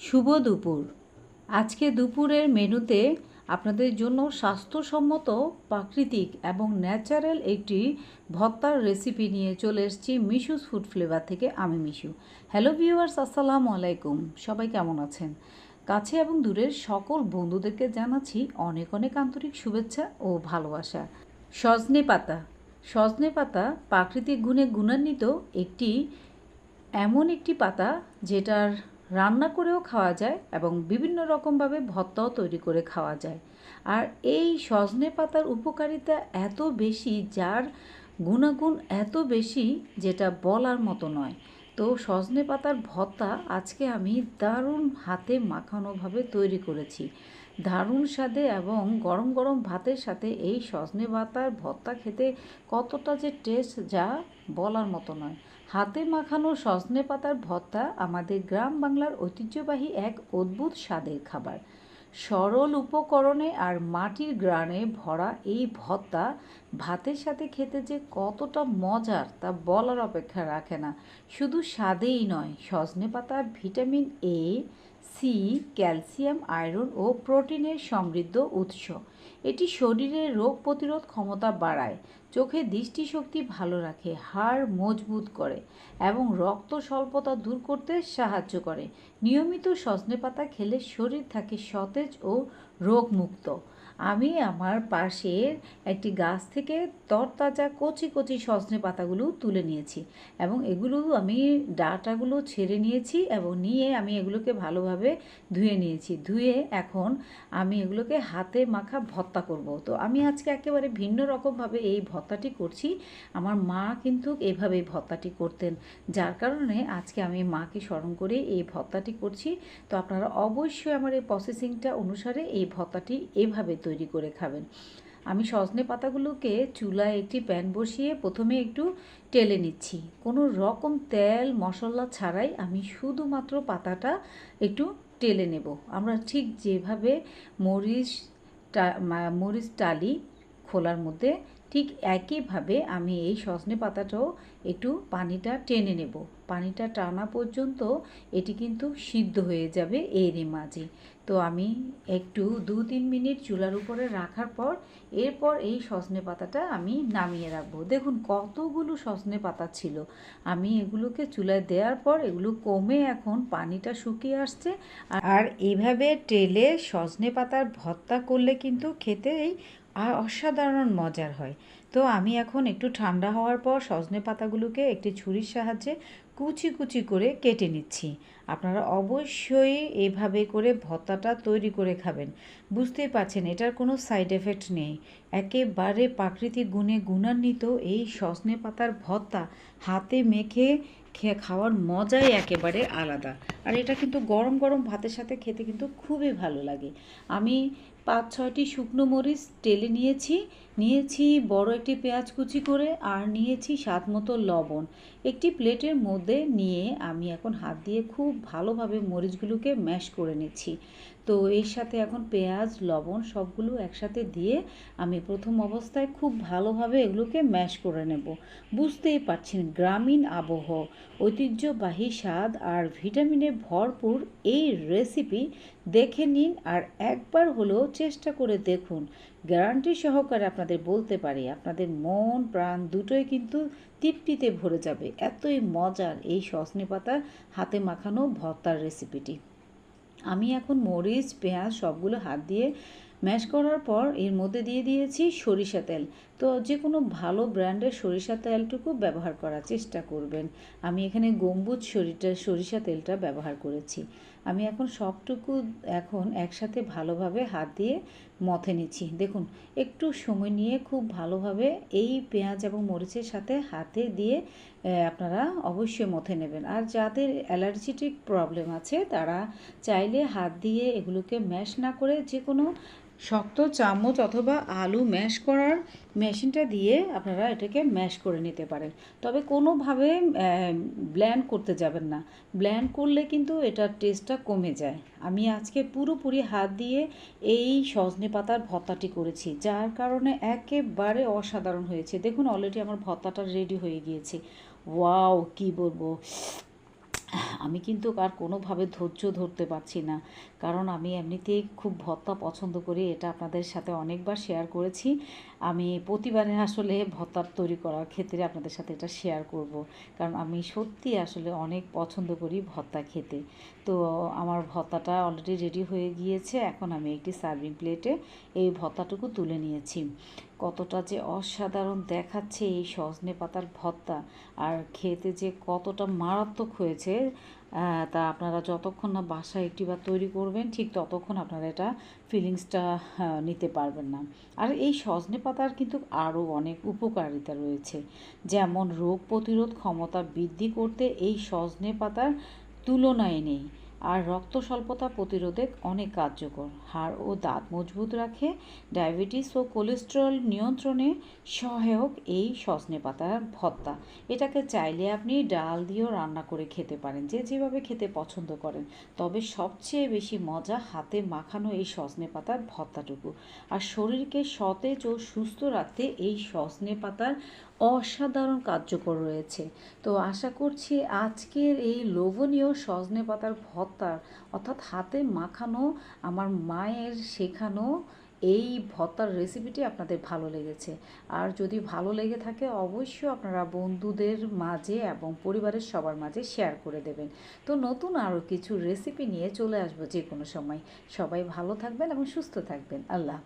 শুভ দুপুর। আজকে দুপুরের মেনুতে আপনাদের জন্য স্বাস্থ্যসম্মত, প্রাকৃতিক এবং ন্যাচারাল একটি ভর্তার রেসিপি নিয়ে চলে এসেছি মিশুস ফুড ফ্লেভার থেকে আমি মিশু। হ্যালো ভিউয়ার্স, আসসালামু আলাইকুম। সবাই কেমন আছেন? কাছে এবং দূরের সকল বন্ধুদেরকে জানাচ্ছি অনেক অনেক আন্তরিক শুভেচ্ছা ও ভালোবাসা। সজনে পাতা। সজনে পাতা প্রাকৃতিক গুণে গুণান্বিত একটি, এমন একটি পাতা যেটার রান্না করেও খাওয়া যায় এবং বিভিন্ন রকমভাবে ভর্তাও তৈরি করে খাওয়া যায়। আর এই সজনে পাতার উপকারিতা এত বেশি, যার গুণাগুণ এত বেশি যেটা বলার মতো নয়। তো সজনে পাতার ভর্তা আজকে আমি দারুণ হাতে মাখানোভাবে তৈরি করেছি। দারুণ স্বাদে এবং গরম গরম ভাতের সাথে এই সজনে পাতার ভর্তা খেতে কতটা যে টেস্ট যা বলার মতো নয়। হাতে মাখানো সজনে পাতার ভর্তা আমাদের গ্রাম বাংলার ঐতিহ্যবাহী এক অদ্ভুত স্বাদের খাবার। সরল উপকরণে আর মাটির গ্রানে ভরা এই ভর্তা ভাতের সাথে খেতে যে কতটা মজার তা বলার অপেক্ষা রাখে না। শুধু স্বাদেই নয়, সজনে পাতা vitamin A C calcium, iron ও প্রোটিনের সমৃদ্ধ উৎস। এটি শরীরের রোগ প্রতিরোধ ক্ষমতা বাড়ায়, চোখে দৃষ্টিশক্তি ভালো রাখে, হাড় মজবুত করে এবং রক্ত স্বল্পতা দূর করতে সাহায্য করে। নিয়মিত সজনে পাতা খেলে শরীর থাকে সতেজ ও রোগমুক্ত। আমি আমার পাশের একটি গাছ থেকে তরতাজা কচি কচি সজনে পাতাগুলো তুলে নিয়েছি এবং এগুলো আমি ডাটাগুলো ছেড়ে নিয়েছি এবং নিয়ে আমি এগুলোকে ভালোভাবে ধুয়ে নিয়েছি। ধুয়ে এখন আমি এগুলোকে হাতে মাখা ভত্তা করব। তো আমি আজকে একেবারে ভিন্ন রকমভাবে এই ভত্তাটি করছি। আমার মা কিন্তু এভাবেই ভত্তাটি করতেন। যার কারণে আজকে আমি মাকে স্মরণ করে এই ভত্তাটি করছি। তো আপনারা অবশ্যই আমার এই প্রসেসিংটা অনুসারে এই ভত্তাটি এভাবে তৈরি করে খাবেন। আমি সজনে পাতাগুলোকে চুলায় একটি প্যান বসিয়ে প্রথমে একটু টেলে নিচ্ছি। কোনো রকম তেল, মশলা ছাড়াই আমি শুধুমাত্র পাতাটা একটু টেলে নেব। আমরা ঠিক যেভাবে মরিচ মরিচ টালি খোলার মধ্যে ঠিক একইভাবে আমি এই সজনে পাতাটাও একটু পানিটা টেনে নেব। পানিটা টানা পর্যন্ত এটি কিন্তু সিদ্ধ হয়ে যাবে এরই মাঝে। তো আমি একটু দু তিন মিনিট চুলার উপরে রাখার পর এরপর এই সজনে পাতাটা আমি নামিয়ে রাখব। দেখুন কতগুলো সজনে পাতা ছিল। আমি এগুলোকে চুলায় দেওয়ার পর এগুলো কমে এখন পানিটা শুকিয়ে আসছে। আর এভাবে টেলে সজনে পাতার ভর্তা করলে কিন্তু খেতেই আর অসাধারণ মজার হয়। তো আমি এখন একটু ঠান্ডা হওয়ার পর সজনে পাতাগুলোকে একটি ছুরির সাহায্যে কুচি কুচি করে কেটে নিচ্ছি। আপনারা অবশ্যই এভাবে করে ভত্তাটা তৈরি করে খাবেন। বুঝতেই পারছেন, এটার কোনো সাইড এফেক্ট নেই। একেবারে প্রাকৃতিক গুণে গুণান্বিত এই সজনে পাতার ভত্তা হাতে মেখে খেয়ে খাওয়ার মজাই একেবারে আলাদা। আর এটা কিন্তু গরম গরম ভাতের সাথে খেতে কিন্তু খুবই ভালো লাগে। আমি পাঁচ ছয়টি শুকনো মরিচ টেলে নিয়েছি। নিয়েছি বড় একটি পেঁয়াজ কুচি করে আর নিয়েছি স্বাদ মতো লবণ। একটি প্লেটের মধ্যে নিয়ে আমি এখন হাত দিয়ে খুব ভালোভাবে মরিচগুলোকে ম্যাশ করে নিচ্ছি। তো এর সাথে এখন পেঁয়াজ, লবণ সবগুলো একসাথে দিয়ে আমি প্রথম অবস্থায় খুব ভালোভাবে এগুলোকে ম্যাশ করে নেব। বুঝতেই পারছেন, গ্রামীণ আবহ, ঐতিহ্যবাহী স্বাদ আর ভিটামিনে ভরপুর এই রেসিপি দেখে নিন আর একবার হলেও চেষ্টা করে দেখুন। গ্যারান্টি সহকারে আপনাদের বলতে পারি, আপনাদের মন, প্রাণ দুটোই কিন্তু তৃপ্তিতে ভরে যাবে। এতই মজার এই সজনে পাতা হাতে মাখানো ভর্তার রেসিপিটি আমি এখন মরিচ, পেঁয়াজ সবগুলো হাত দিয়ে ম্যাশ করার পর এর মধ্যে দিয়ে দিয়েছি সরিষা তেল। তো যে কোনো ভালো ব্র্যান্ডের সরিষা তেলটুকু ব্যবহার করার চেষ্টা করবেন। আমি এখানে গম্বুজ সরিটা, সরিষা তেলটা ব্যবহার করেছি। আমি এখন সবটুকু এখন একসাথে ভালোভাবে হাত দিয়ে মথে নিচ্ছি। দেখুন, একটু সময় নিয়ে খুব ভালোভাবে এই পেঁয়াজ এবং মরিচের সাথে হাতে দিয়ে আপনারা অবশ্যই মথে নেবেন। আর যাদের অ্যালার্জিটিক প্রবলেম আছে, তারা চাইলে হাত দিয়ে এগুলোকে ম্যাশ না করে যে কোনো শক্ত চামচ অথবা আলু ম্যাশ করার মেশিনটা দিয়ে আপনারা এটাকে ম্যাশ করে নিতে পারেন। তবে কোনোভাবে ব্ল্যান্ড করতে যাবেন না। ব্ল্যান্ড করলে কিন্তু এটার টেস্টটা কমে যায়। আমি আজকে পুরোপুরি হাত দিয়ে এই সজনে পাতার ভর্তাটি করেছি, যার কারণে একেবারে অসাধারণ হয়েছে। দেখুন অলরেডি আমার ভর্তাটা রেডি হয়ে গিয়েছে। ওয়াও, কি বলব? আমি কিন্তু আর কোনোভাবে ধৈর্য ধরতে পারছি না। কারণ আমি এমনিতেই খুব ভত্তা পছন্দ করি, এটা আপনাদের সাথে অনেকবার শেয়ার করেছি। আমি প্রতিবারে আসলে ভর্তা তৈরি করার ক্ষেত্রে আপনাদের সাথে এটা শেয়ার করব। কারণ আমি সত্যি আসলে অনেক পছন্দ করি ভত্তা খেতে। তো আমার ভত্তাটা অলরেডি রেডি হয়ে গিয়েছে, এখন আমি একটি সার্ভিং প্লেটে এই ভত্তাটুকু তুলে নিয়েছি। কতটা যে অসাধারণ দেখাচ্ছে এই সজনে পাতার ভত্তা। আর খেতে যে কতটা মারাত্মক হয়েছে তা আপনারা যতক্ষণ না বাসা একটি বার তৈরি করবেন, ঠিক ততক্ষণ আপনারা এটা ফিলিংসটা নিতে পারবেন না। আর এই সজনে পাতার কিন্তু আরও অনেক উপকারিতা রয়েছে। যেমন রোগ প্রতিরোধ ক্ষমতা বৃদ্ধি করতে এই সজনে পাতার তুলনায় নেই। আর রক্ত স্বল্পতা প্রতিরোধে অনেক কার্যকর। হাড় ও দাঁত মজবুত রাখে, ডায়াবেটিস ও কোলেস্টেরল নিয়ন্ত্রণে সহায়ক এই সজনে পাতার ভত্তা। এটাকে চাইলে আপনি ডাল দিয়েও রান্না করে খেতে পারেন, যে যেভাবে খেতে পছন্দ করেন। তবে সবচেয়ে বেশি মজা হাতে মাখানো এই সজনে পাতার ভত্তাটুকু। আর শরীরকে সতেজ ও সুস্থ রাখতে এই সজনে পাতার অসাধারণ কার্যকর রয়েছে। তো আশা করছি আজকের এই লোভনীয় সজনে পাতার ভর্তার অর্থাৎ হাতে মাখানো, আমার মায়ের শেখানো এই ভর্তার রেসিপিটি আপনাদের ভালো লেগেছে। আর যদি ভালো লেগে থাকে, অবশ্যই আপনারা বন্ধুদের মাঝে এবং পরিবারের সবার মাঝে শেয়ার করে দেবেন। তো নতুন আরও কিছু রেসিপি নিয়ে চলে আসব যে কোনো সময়। সবাই ভালো থাকবেন এবং সুস্থ থাকবেন। আল্লাহ